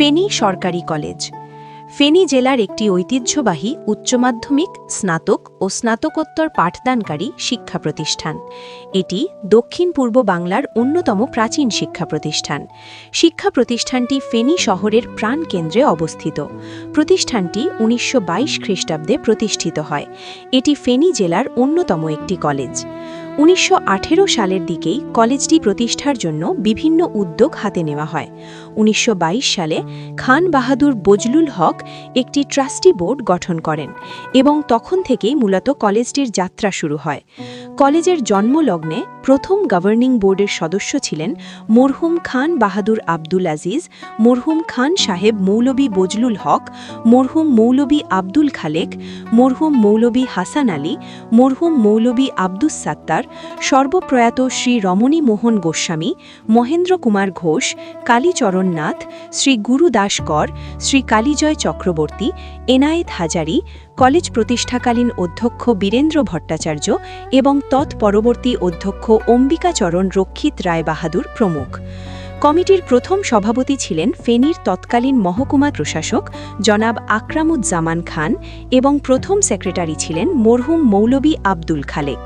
ফেনী সরকারি কলেজ। ফেনী জেলার একটি ঐতিহ্যবাহী উচ্চ মাধ্যমিক, স্নাতক ও স্নাতকোত্তর পাঠদানকারী শিক্ষা প্রতিষ্ঠান। এটি দক্ষিণ পূর্ব বাংলার অন্যতম প্রাচীন শিক্ষা প্রতিষ্ঠান। শিক্ষা প্রতিষ্ঠানটি ফেনী শহরের প্রাণকেন্দ্রে অবস্থিত। প্রতিষ্ঠানটি উনিশশো বাইশ খ্রিস্টাব্দে প্রতিষ্ঠিত হয়। এটি ফেনী জেলার অন্যতম একটি কলেজ। উনিশশো আঠেরো সালের দিকেই কলেজটি প্রতিষ্ঠার জন্য বিভিন্ন উদ্যোগ হাতে নেওয়া হয়। উনিশশো বাইশ সালে খান বাহাদুর বজলুল হক একটি ট্রাস্টি বোর্ড গঠন করেন এবং তখন থেকেই মূলত কলেজটির যাত্রা শুরু হয়। কলেজের জন্মলগ্নে প্রথম গভর্নিং বোর্ডের সদস্য ছিলেন মরহুম খান বাহাদুর আব্দুল আজিজ, মরহুম খান সাহেব মৌলবী বজলুল হক, মরহুম মৌলবী আব্দুল খালেক, মরহুম মৌলবী হাসান আলী, মরহুম মৌলবী আব্দুস সাত্তার, সর্বপ্রয়াত শ্রী রমণী মোহন গোস্বামী, মহেন্দ্র কুমার ঘোষ, কালীচরণ নাথ, শ্রী গুরু দাস কর, শ্রী কালীজয় চক্রবর্তী, এনায়েত হাজারি কলেজ প্রতিষ্ঠাকালীন অধ্যক্ষ বীরেন্দ্র ভট্টাচার্য এবং তৎপরবর্তী অধ্যক্ষ অম্বিকাচরণ রক্ষিত রায় বাহাদুর প্রমুখ। কমিটির প্রথম সভাপতি ছিলেন ফেনীর তৎকালীন মহকুমা প্রশাসক জনাব আকরামুজ্জামান খান এবং প্রথম সেক্রেটারি ছিলেন মরহুম মৌলবী আব্দুল খালেক।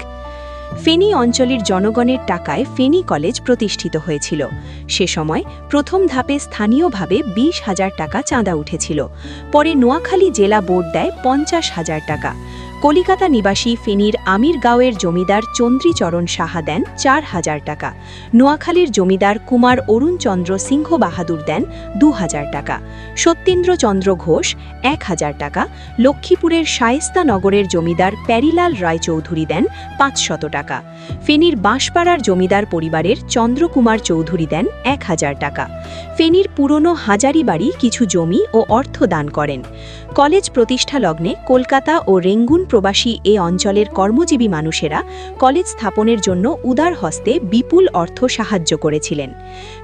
ফেনী অঞ্চলের জনগণের টাকায় ফেনী কলেজ প্রতিষ্ঠিত হয়েছিল। সে সময় প্রথম ধাপে স্থানীয়ভাবে বিশ হাজার টাকা চাঁদা উঠেছিল। পরে নোয়াখালী জেলা বোর্ড দেয় পঞ্চাশ হাজার টাকা। কলিকাতা নিবাসী ফেনীর আমিরগাঁওয়ের জমিদার চন্দ্রীচরণ সাহা দেন চার হাজার টাকা। নোয়াখালীর জমিদার কুমার অরুণচন্দ্র সিংহ বাহাদুর দেন দু হাজার টাকা। সত্যেন্দ্রচন্দ্র ঘোষ এক হাজার টাকা। লক্ষ্মীপুরের শায়েস্তা নগরের জমিদার প্যারিলাল রায়চৌধুরী দেন পাঁচশত টাকা। ফেনীর বাঁশপাড়ার জমিদার পরিবারের চন্দ্রকুমার চৌধুরী দেন এক হাজার টাকা। ফেনীর পুরনো হাজারি বাড়ি কিছু জমি ও অর্থ দান করেন। কলেজ প্রতিষ্ঠা লগ্নে কলকাতা ও রেঙ্গুন প্রবাসী এ অঞ্চলের কর্মজীবী মানুষেরা কলেজ স্থাপনের জন্য উদার হস্তে বিপুল অর্থ সাহায্য করেছিলেন।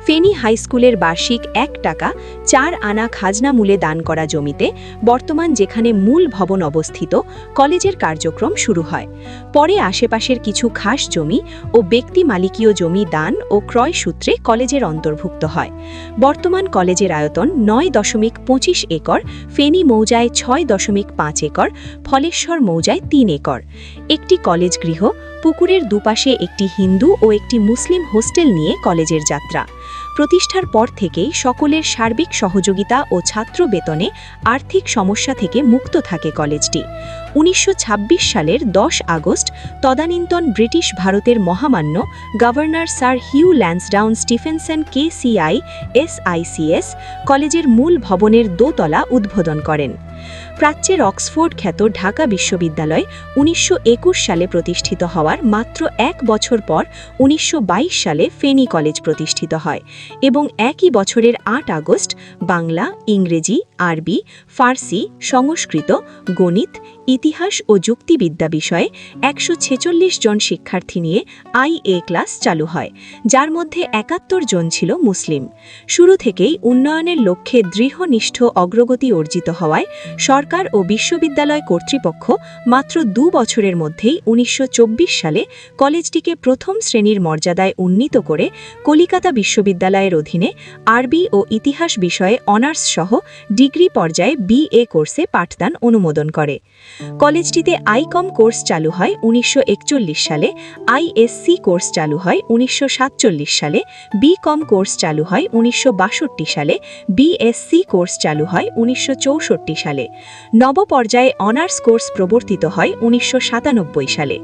ফেনী হাইস্কুলের বার্ষিক এক টাকা চার আনা খাজনা মূলে দান করা জমিতে বর্তমান যেখানে মূল ভবন অবস্থিত, কলেজের কার্যক্রম শুরু হয়। পরে আশেপাশের কিছু খাস জমি ও ব্যক্তি মালিকীয় জমি দান ও ক্রয় সূত্রে কলেজের অন্তর্ভুক্ত হয়। বর্তমান কলেজের আয়তন নয় দশমিক পঁচিশ একর, ফেনী মৌজায় ছয় দশমিক পাঁচ একর, ফলেশ্বর মৌজায় তিন একর। একটি কলেজ গৃহ, পুকুরের দুপাশে একটি হিন্দু ও একটি মুসলিম হোস্টেল নিয়ে কলেজের যাত্রা। প্রতিষ্ঠার পর থেকেই সকলের সার্বিক সহযোগিতা ও ছাত্র বেতনে আর্থিক সমস্যা থেকে মুক্ত থাকে কলেজটি। উনিশশো ছাব্বিশ সালের দশ আগস্ট তদানীন্তন ব্রিটিশ ভারতের মহামান্য governor Sir Hugh Lansdowne Stephenson K C I S I C S কলেজের মূল ভবনের দোতলা উদ্বোধন করেন। প্রাচ্যের অক্সফোর্ড খ্যাত ঢাকা বিশ্ববিদ্যালয় উনিশশো একুশ সালে প্রতিষ্ঠিত হওয়ার মাত্র এক বছর পর উনিশশো বাইশ সালে ফেনী কলেজ প্রতিষ্ঠিত হয় এবং একই বছরের আট আগস্ট বাংলা, ইংরেজি, আরবি, ফার্সি, সংস্কৃত, গণিত, ইতিহাস ও যুক্তিবিদ্যা বিষয়ে একশো ছেচল্লিশ জন শিক্ষার্থী নিয়ে আই এ ক্লাস চালু হয়, যার মধ্যে একাত্তর জন ছিল মুসলিম। শুরু থেকেই উন্নয়নের লক্ষ্যে দৃঢ়নিষ্ঠ অগ্রগতি অর্জিত হওয়ায় সরকার ও বিশ্ববিদ্যালয় কর্তৃপক্ষ মাত্র দু বছরের মধ্যেই উনিশশো চব্বিশ সালে কলেজটিকে প্রথম শ্রেণির মর্যাদায় উন্নীত করে কলিকাতা বিশ্ববিদ্যালয়ের অধীনে আরবি ও ইতিহাস বিষয়ে অনার্স সহ ডিগ্রি পর্যায়ে বিএ কোর্সে পাঠদান অনুমোদন করে। কলেজটিতে আইকম কোর্স চালু হয় উনিশশো একচল্লিশ সালে, আইএসসি কোর্স চালু হয় উনিশশো সাতচল্লিশ সালে, বিকম কোর্স চালু হয় উনিশশো বাষট্টি সালে, বিএসসি কোর্স চালু হয় উনিশশো চৌষট্টি সালে। নব পর্যায়ে অনার্স কোর্স প্রবর্তিত হয় উনিশশো সাতানব্বই সালে।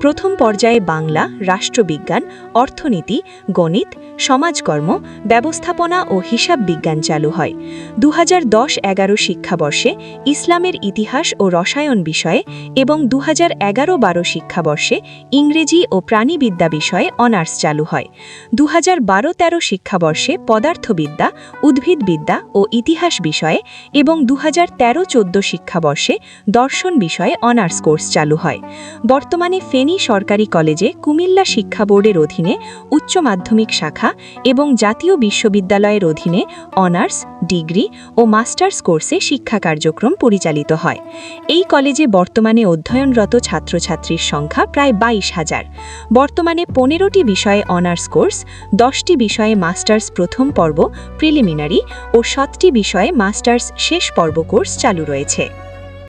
প্রথম পর্যায়ে বাংলা, রাষ্ট্রবিজ্ঞান, অর্থনীতি, গণিত, সমাজকর্ম, ব্যবস্থাপনা ও হিসাব বিজ্ঞান চালু হয়। দু হাজার দশ এগারো শিক্ষাবর্ষে ইসলামের ইতিহাস ও রসায়ন বিষয়ে এবং দু হাজার এগারো বারো শিক্ষাবর্ষে ইংরেজি ও প্রাণীবিদ্যা বিষয়ে অনার্স চালু হয়। দু হাজার বারো তেরো শিক্ষাবর্ষে পদার্থবিদ্যা, উদ্ভিদবিদ্যা ও ইতিহাস বিষয়ে এবং দু হাজার তেরো চোদ্দ শিক্ষাবর্ষে দর্শন বিষয়ে অনার্স কোর্স চালু হয়। বর্তমানে ফেনী সরকারি কলেজে কুমিল্লা শিক্ষা বোর্ডের অধীনে উচ্চ মাধ্যমিক শাখা এবং জাতীয় বিশ্ববিদ্যালয়ের অধীনে অনার্স, ডিগ্রি ও মাস্টার্স কোর্সে শিক্ষা কার্যক্রম পরিচালিত হয়। এই কলেজে বর্তমানে অধ্যয়নরত ছাত্রছাত্রীর সংখ্যা প্রায় বাইশ হাজার। বর্তমানে পনেরোটি বিষয়ে অনার্স কোর্স, দশটি বিষয়ে মাস্টার্স প্রথম পর্ব প্রিলিমিনারি ও সাতটি বিষয়ে মাস্টার্স শেষ পর্ব কোর্স চালু রয়েছে।